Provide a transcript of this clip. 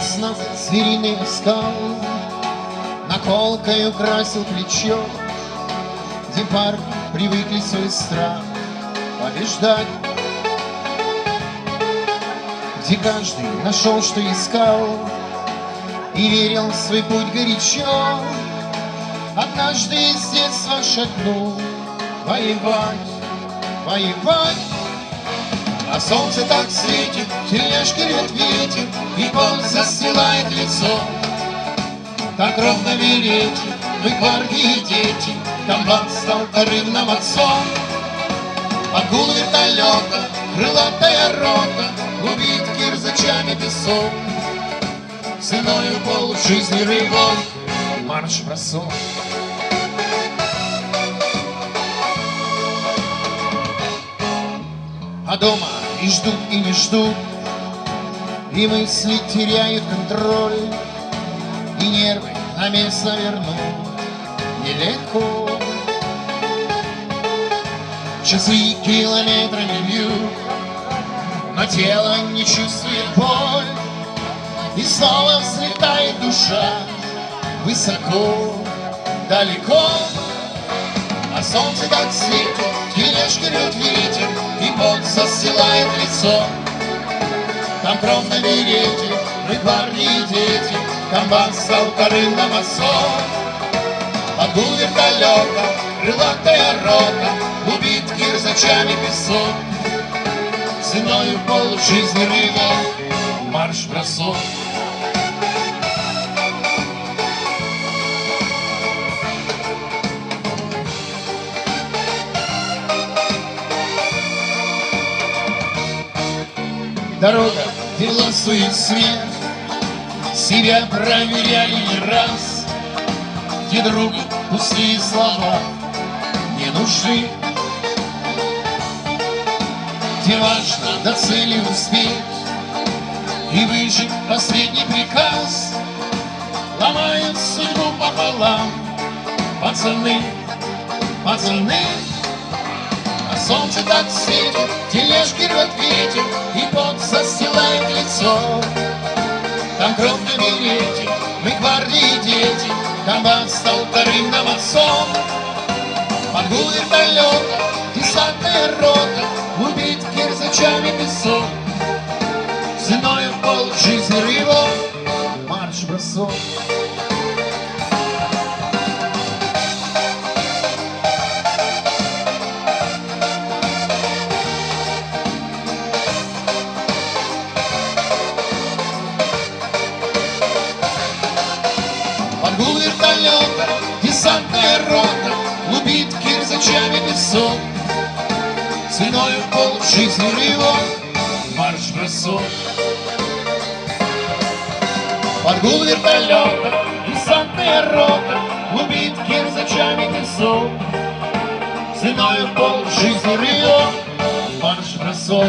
звериный скал, Наколкой украсил плечо, Где парни привыкли свой страх побеждать. Где каждый нашел, что искал, И верил в свой путь горячо. Однажды из детства шагнул Воевать, воевать. А солнце так светит, рвет ветер, И пот застилает лицо. Так ровно берете, вы гвардии дети, Комбат стал вторым нам отцом. Под гул вертолета, крылатая рота, Убит кирзачами песок. Ценою полжизни рывок, марш-бросок. А дома и ждут, и не ждут, И мысли теряют контроль, И нервы на место вернуть нелегко. Часы километрами бьют, Но тело не чувствует боль, И снова взлетает душа Высоко, далеко. А солнце так светит, тележки рвет ветер, И пот застилает лицо. Там кровь на берете, мы парни и дети, Комбат стал вторым на масон. Под гул вертолета, крылатая рота, Убит кирзачами песок. Ценою полжизни рывок, марш-бросок. Дорога, где ласует смерть, Себя проверяли не раз, Где другу пустые слова не нужны, Где важно до цели успеть И выжить последний приказ. Ломают судьбу пополам Пацаны, пацаны а солнце так светит, Комбат стал вторым нам отцом. Под гул вертолета, десантная рота, Убит кирзачами песок. Ценою пол жизни рывок, марш-бросок. Под десантная рота Лупит кирзачами песок Ценою пол жизни рывок Марш-бросок Под гул вертолета десантная рота Лупит кирзачами песок Ценою пол жизни рывок Марш-бросок